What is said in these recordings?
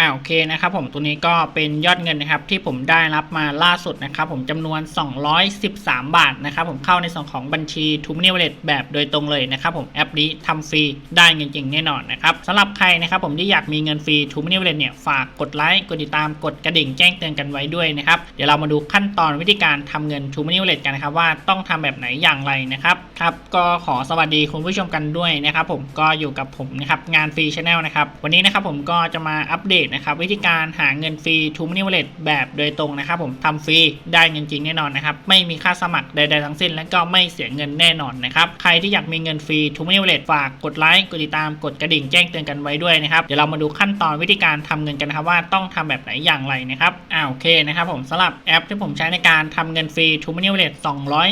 อ่าโอเคนะครับผมตัวนี้ก็เป็นยอดเงินนะครับที่ผมได้รับมาล่าสุดนะครับผมจำนวน 213 บาทนะครับผมเข้าในส่วนของบัญชีทูมินิวเลตแบบโดยตรงเลยนะครับผมแอปนี้ทำฟรีได้เงินจริงแน่นอนนะครับสำหรับใครนะครับผมที่อยากมีเงินฟรีทูมินิวเลตเนี่ยฝากกดไลค์กดติดตามกดกระดิ่งแจ้งเตือนกันไว้ด้วยนะครับเดี๋ยวเรามาดูขั้นตอนวิธีการทำเงินทูมินิวเลตกันนะครับว่าต้องทำแบบไหนอย่างไรนะครับครับก็ขอสวัสดีคุณผู้ชมกันด้วยนะครับผมก็อยู่กับผมนะครับงานฟรีชาแนลนะครับวันนี้นะครับผมก็จะมาอัปเดตนะครับวิธีการหาเงินฟรีทูมินิวเลตแบบโดยตรงนะครับผมทำฟรีได้เงินจริงแน่นอนนะครับไม่มีค่าสมัครใดๆทั้งสิ้น และก็ไม่เสียเงินแน่นอนนะครับใครที่อยากมีเงินฟรีทูมินิวเลตฝากกดไลค์กดติดตามกดกระดิ่งแจ้งเตือนกันไว้ด้วยนะครับเดี๋ยวเรามาดูขั้นตอนวิธีการทำเงินกันนะครับว่าต้องทำแบบไหนอย่างไรนะครับอ่าโอเคนะครับผมสำหรับแอปที่ผมใช้ในการทำเงินฟรีทูมินิวเลต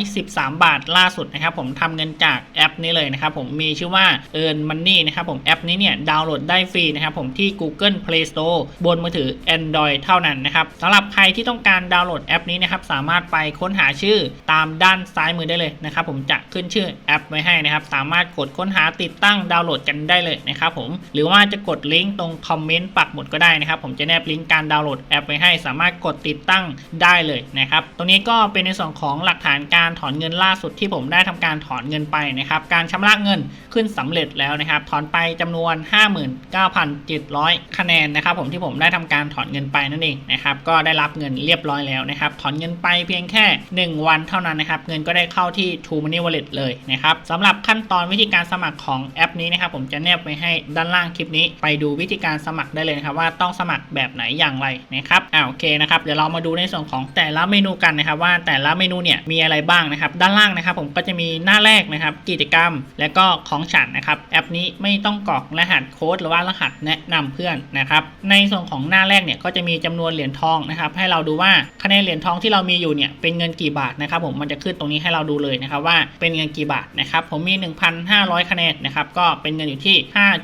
213 บาทล่าสุดนะครับผมทำเงินจากแอปนี้เลยนะครับผมมีชื่อว่า Earn Money นะครับผมแอปนี้เนี่ยดาวน์โหลดได้ฟรีนะครับผมที่ Google Play Store บนมือถือ Android เท่านั้นนะครับสำหรับใครที่ต้องการดาวน์โหลดแอปนี้นะครับสามารถไปค้นหาชื่อตามด้านซ้ายมือได้เลยนะครับผมจะขึ้นชื่อแอปไว้ให้นะครับสามารถกดค้นหาติดตั้งดาวน์โหลดกันได้เลยนะครับผมหรือว่าจะกดลิงก์ตรงคอมเมนต์ปักหมุดก็ได้นะครับผมจะแนบลิงก์การดาวน์โหลดแอปไว้ให้ สามารถกดติดตั้งได้เลยนะครับตรงนี้ก็เป็นในส่วนของหลักฐานการถอนเงินล่าสุดที่ผมได้ทำการถอนเงินไปนะครับการชำระเงินขึ้นสำเร็จแล้วนะครับถอนไปจำนวน 59,700 คะแนนนะครับผมที่ผมได้ทำการถอนเงินไปนั่นเองนะครับก็ได้รับเงินเรียบร้อยแล้วนะครับถอนเงินไปเพียงแค่ 1 วันเท่านั้นนะครับเงินก็ได้เข้าที่ True Money Wallet เลยนะครับสำหรับขั้นตอนวิธีการสมัครของแอปนี้นะครับผมจะแนบไว้ให้ด้านล่างคลิปนี้ ไปดูวิธีการสมัครได้เลยนะครับว่าต้องสมัครแบบไหนอย่างไรนะครับอ่าโอเคนะครับเดี๋ยวเรามาดูในส่วนของแต่ละเมนูกันนะครับว่าแต่ละเมนูเนี่ยมีอะไรบ้างนะครับด้านล่างนะครับผมก็จะมีหน้าแรกนะครับกิจกรรม และก็ของฉันนะครับแอปนี้ไม่ต้องกรอกรหัสโค้ดหรือว่ารหัสแนะนำเพื่อนนะครับในส่วนของหน้าแรกเนี่ยก็จะมีจำนวนเหรียญทองนะครับให้เราดูว่าคะแนนเหรียญทองที่เรามีอยู่เนี่ยเป็นเงินกี่บาทนะครับผมมันจะขึ้นตรงนี้ให้เราดูเลยนะครับว่าเป็นเงินกี่บาทนะครับผมมี 1,500 คะแนนนะครับก็เป็นเงินอยู่ที่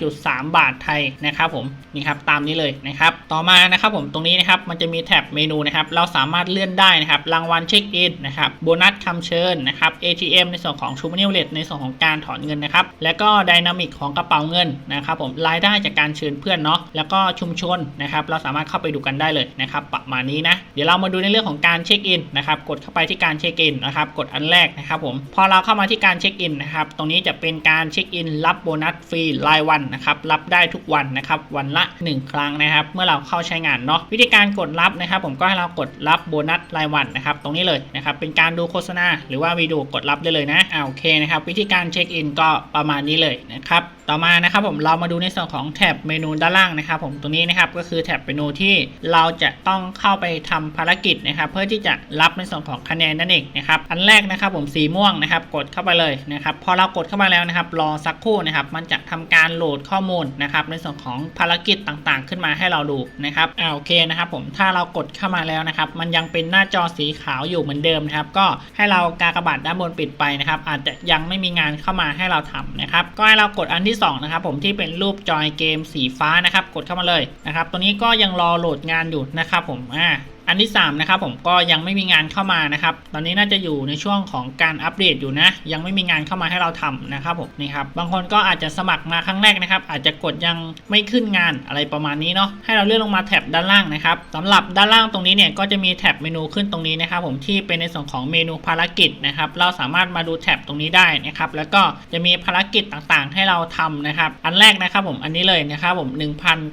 5.3 บาทไทยนะครับผมนี่ครับตามนี้เลยนะครับต่อมานะครับผมตรงนี้นะครับมันจะมีแท็บเมนูนะครับเราสามารถเลื่อนได้นะครับรางวัลเช็คอินนะครับโบนัสคำเชิญนะครับ ATM ในส่วนของชูม n นิวเลตในส่วนของการถอนเงินนะครับแล้วก็ไดนามิกของกระเป๋าเงินนะครับผมรายได้จากการเชิญเพื่อนเนาะแล้วก็ชุมชนนะครับเราสามารถเข้าไปดูกันได้เลยนะครับประมาณนี้นะเดี๋ยวเรามาดูในเรื่องของการเช็คอินนะครับกดเข้าไปที่การเช็คอินนะครับกดอันแรกนะครับผมพอเราเข้ามาที่การเช็คอินนะครับตรงนี้จะเป็นการเช็คอินรับโบนัสฟรีรายวันนะครับรับได้ทุกวันนะครับวันละ 1 ครั้งนะครับเมื่อเราเข้าใช้งานเนาะวิธีการกดรับนะครับ ผมก็ให้เรากดรับโบนัสรายวันนะครับตรงนี้เลยนะครับเป็นการดูโฆษณาหรือว่าวิดีโอกดรับได้เลยนะอ่าโอเคนะครับวิธีการเช็คอินก็ประมาณนี้เลยนะครับต่อมานะครับผมเรามาดูในส่วนของแท็บเมนูด้านล่างนะครับ ผมตรงนี้นะครับก็คือแท็บเมนูที่เราจะต้องเข้าไปทำภารกิจนะครับ เพื่อที่จะรับในส่วนของคะแนนนั่นเองนะครับอันแรกนะครับผมสีม่วงนะครับ กดเข้าไปเลยนะครับพอเรากดเข้ามาแล้วนะครับ รอสักครู่นะครับ มันจะทำการโหลดข้อมูลนะครับในส่วนของภารกิจต่างๆ ขึ้นมาให้เราดูนะครับอ่าโอเคนะครับ ผมถ้าเรากดเข้ามาแล้วนะครับ มันยังเป็นหน้าจอสีขาวอยู่เหมือนเดิมนะครับ ก็ให้เรากากบาทด้านบนปิดไปนะครับ อาจจะยังไม่มีงานเข้ามาให้เราทำนะครับ ก็ให้เรากดอันที่สองนะครับผมที่เป็นรูปจอยเกมสีฟ้านะครับ กดเข้ามาเลยนะครับ ตัวนี้ก็ยังรอโหลดงานอยู่นะครับผมอ่า อันที่3นะครับผมก็ยังไม่มีงานเข้ามานะครับ ตอนนี้น่าจะอยู่ในช่วงของการอัปเดตอยู่นะ ยังไม่มีงานเข้ามาให้เราทำนะครับผมนี่ครับบางคนก็อาจจะสมัครมาครั้งแรกนะครับ อาจจะกดยังไม่ขึ้นงานอะไรประมาณนี้เนาะให้เราเลื่อนลงมาแท็บด้านล่างนะครับสำหรับด้านล่างตรงนี้เนี่ยก็จะมีแท็บเมนูขึ้นตรงนี้นะครับ ผมที่เป็นในส่วนของเมนูภารกิจนะครับ เราสามารถมาดูแท็บตรงนี้ได้นะครับ แล้วก็จะมีภารกิจต่างๆ ให้เราทำนะครับ อันแรกนะครับผมอันนี้เลยนะครับผม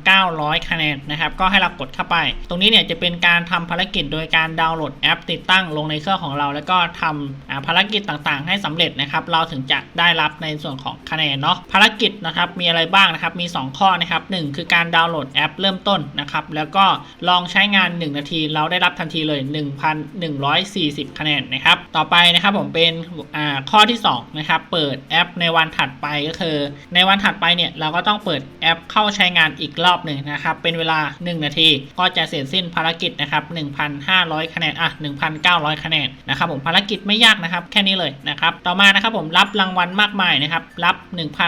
1,900 คะแนนนะครับ ก็ให้เรากดเข้าไป ตรงนี้เนี่ยจะเป็นการทำภารกิจโดยการดาวน์โหลดแอปติดตั้งลงในเครื่องของเรา แล้วก็ทำภารกิจต่างๆ ให้สำเร็จนะครับ เราถึงจะได้รับในส่วนของคะแนนเนาะภารกิจนะครับมีอะไรบ้างนะครับมี 2 ข้อนะครับหนึ่งคือการดาวน์โหลดแอปเริ่มต้นนะครับแล้วก็ลองใช้งาน 1 นาทีเราได้รับทันทีเลย 1,140 คะแนนนะครับต่อไปนะครับผมเป็นข้อที่2นะครับเปิดแอปในวันถัดไปก็คือ ในวันถัดไปเนี่ยเราก็ต้องเปิดแอปเข้าใช้งานอีกรอบหนึ่งนะครับเป็นเวลา 1 นาที ก็จะเสร็จสิ้นภารกิจนะครับ1,500 คะแนนอะ1,900 คะแนนนะครับผมภารกิจไม่ยากนะครับแค่นี้เลยนะครับต่อมานะครับผมรับรางวัลมากมายนะครับรับ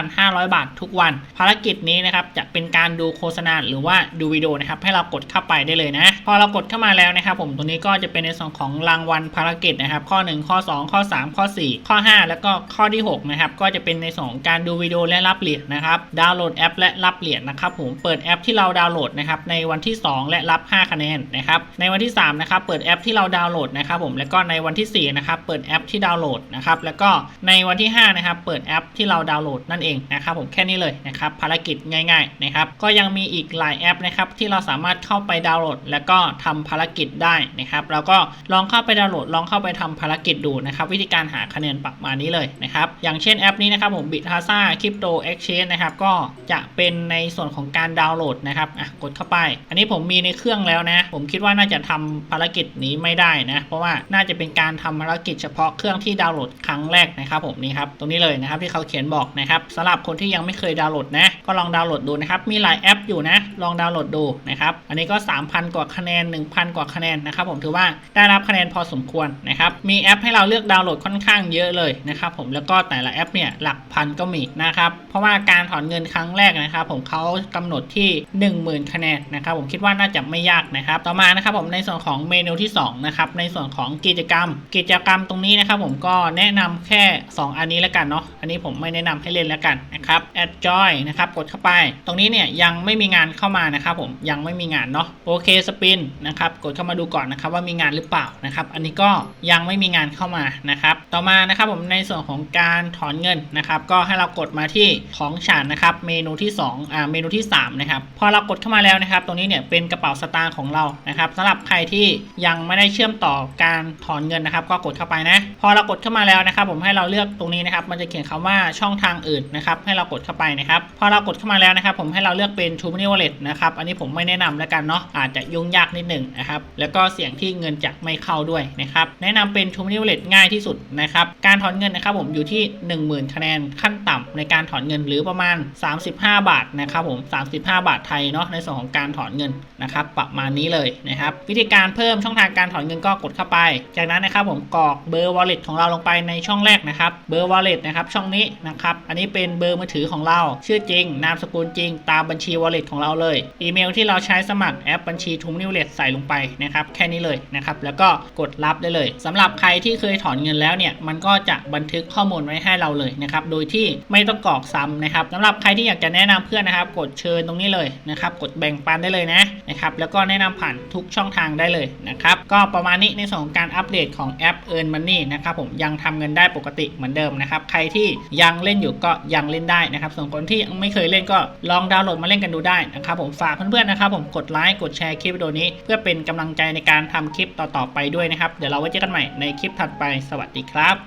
1,500 บาททุกวัน ภารกิจนี้นะครับจะเป็นการดูโฆษณาหรือว่าดูวิดีโอนะครับให้เรากดเข้าไปได้เลยนะ พอเรากดเข้ามาแล้วนะครับผมตรงนี้ก็จะเป็นในส่วนของรางวัลภารกิจนะครับข้อ 1 ข้อ 2 ข้อ 3 ข้อ 4 ข้อ 5 แล้วก็ข้อที่6นะครับก็จะเป็นในส่วนของการดูวิดีโอและรับเหรียญนะครับดาวน์โหลดแอปและรับเหรียญนะครับผมเปิดแอปที่เราดาวน์โหลดนะครับในวันที่ 2 และรับ 5 คะแนนนะครับในวันที่3นะครับเปิดแอปที่เราดาวน์โหลดนะครับผมแล้วก็ในวันที่4นะครับเปิดแอปที่ดาวน์โหลดนะครับแล้วก็ในวันที่5นะครับเปิดแอปที่เราดาวน์โหลดนั่นเองนะครับผมแค่นี้เลยนะครับภารกิจง่ายๆนะครับก็ยังมีอีกหลายแอปนะครับที่เราสามารถเข้าไปดาวน์โหลด แล้วก็ทำภารกิจได้นะครับเราก็ลองเข้าไปดาวน์โหลด ลองเข้าไปทำภารกิจดูนะครับวิธีการหาคะแนนประมาณนี้เลยนะครับอย่างเช่นแอปนี้นะครับผม Bitasa Crypto Exchange นะครับก็จะเป็นในส่วนของการดาวน์โหลดนะครับอะกดเข้าไป อันนี้ผมมีในเครื่องแล้วนะ ผมคิดว่าน่าจะทำภารกิจนี้ไม่ได้นะ เพราะว่าน่าจะเป็นการทำภารกิจเฉพาะเครื่องที่ดาวน์โหลดครั้งแรกนะครับผมนี่ครับตรงนี้เลยนะครับที่เขาเขียนบอกนะครับสำหรับคนที่ยังไม่เคยดาวน์โหลดนะก็ลองดาวน์โหลดดูนะครับมีหลายแอปอยู่นะ ลองดาวน์โหลดดูนะครับอันนี้ก็ 3,000 กว่าคะแนน 1,000 กว่าคะแนนนะครับผมถือว่าได้รับคะแนนพอสมควรนะครับมีแอปให้เราเลือกดาวน์โหลดค่อนข้างเยอะเลยนะครับผมแล้วก็แต่ละแอปเนี่ยหลักพันก็มีนะครับเพราะว่าการถอนเงินครั้งแรกนะครับผมเขากำหนดที่ 10,000 คะแนนนะครับผมคิดว่าน่าจะไม่ยากนะครับต่อมานะครับผมในส่วนของเมนูที่2นะครับในส่วนของกิจกรรม กิจกรรมตรงนี้นะครับผมก็แนะนำแค่ 2 อันนี้แล้วกันเนาะอันนี้ผมไม่แนะนำให้เล่นแล้วกันนะครับ add joy นะครับกดเข้าไป ตรงนี้เนี่ยยังไม่มีงานเข้ามานะครับผมยังไม่มีงานเนาะโอเคสปินนะครับกดเข้ามาดูก่อนนะครับว่ามีงานหรือเปล่านะครับอันนี้ก็ยังไม่มีงานเข้ามานะครับต่อมานะครับผมในส่วนของการถอนเงินนะครับก็ให้เรากดมาที่ของฉันนะครับเมนูที่2อ่าเมนูที่3นะครับพอเรากดเข้ามาแล้วนะครับตรงนี้เนี่ยเป็นกระเป๋าสตางค์ของเรานะครับสำหรับใครที่ยังไม่ได้เชื่อมต่อการถอนเงินนะครับ ก็กดเข้าไปนะ พอเรากดเข้ามาแล้วนะครับ ผมให้เราเลือกตรงนี้นะครับ มันจะเขียนคำว่าช่องทางอื่นนะครับ ให้เรากดเข้าไปนะครับ พอเรากดเข้ามาแล้วนะครับ ผมให้เราเลือกเป็น t r u e Money Wallet นะครับ อันนี้ผมไม่แนะนำแล้วกันเนาะ อาจจะยุ่งยากนิดหนึ่งนะครับ แล้วก็เสี่ยงที่เงินจะไม่เข้าด้วยนะครับ แนะนำเป็น t r u e Money Wallet ง่ายที่สุดนะครับ การถอนเงินนะครับ ผมอยู่ที่ 10,000 คะแนนขั้นต่ำในการถอนเงินหรือประมาณ 35 บาทนะครับผม 35 บาทไทยเนาะ ในส่วนของการถอนเงินนะครับ ประมาณนี้เลยนะครับวิธีการเพิ่มช่องทางการถอนเงินก็กดเข้าไป จากนั้นนะครับผมกรอกเบอร์ wallet ของเราลงไปในช่องแรกนะครับเบอร์ wallet นะครับช่องนี้นะครับอันนี้เป็นเบอร์มือถือของเรา ชื่อจริง นามสกุลจริง ตามบัญชี wallet ของเราเลย อีเมลที่เราใช้สมัครแอปบัญชี t ู m นิวเล t ใส่ลงไปนะครับแค่นี้เลยนะครับแล้วก็กดรับได้เลยสำหรับใครที่เคยถอนเงินแล้วเนี่ยมันก็จะบันทึกข้อมูลไว้ให้เราเลยนะครับโดยที่ไม่ต้องกรอกซ้ำนะครับสำหรับใครที่อยากจะแนะนำเพื่อนนะครับ กดเชิญตรงนี้เลยนะครับกดแบ่งปันได้เลยนะนะครับแล้วก็แนะนำผ่านทุกช่องทางได้เลยนะครับ ก็ประมาณนี้ในส่วนของการอัปเดตของแอป Earn Money นะครับผมยังทำเงินได้ปกติเหมือนเดิมนะครับ ใครที่ยังเล่นอยู่ก็ยังเล่นได้นะครับ ส่วนคนที่ยังไม่เคยเล่นก็ลองดาวน์โหลดมาเล่นกันดูได้นะครับผมฝากเพื่อนๆนะครับผมกดไลค์กดแชร์คลิปวิดีโอนี้ เพื่อเป็นกำลังใจในการทำคลิปต่อๆไปด้วยนะครับ เดี๋ยวเราไว้เจอกันใหม่ในคลิปถัดไปสวัสดีครับ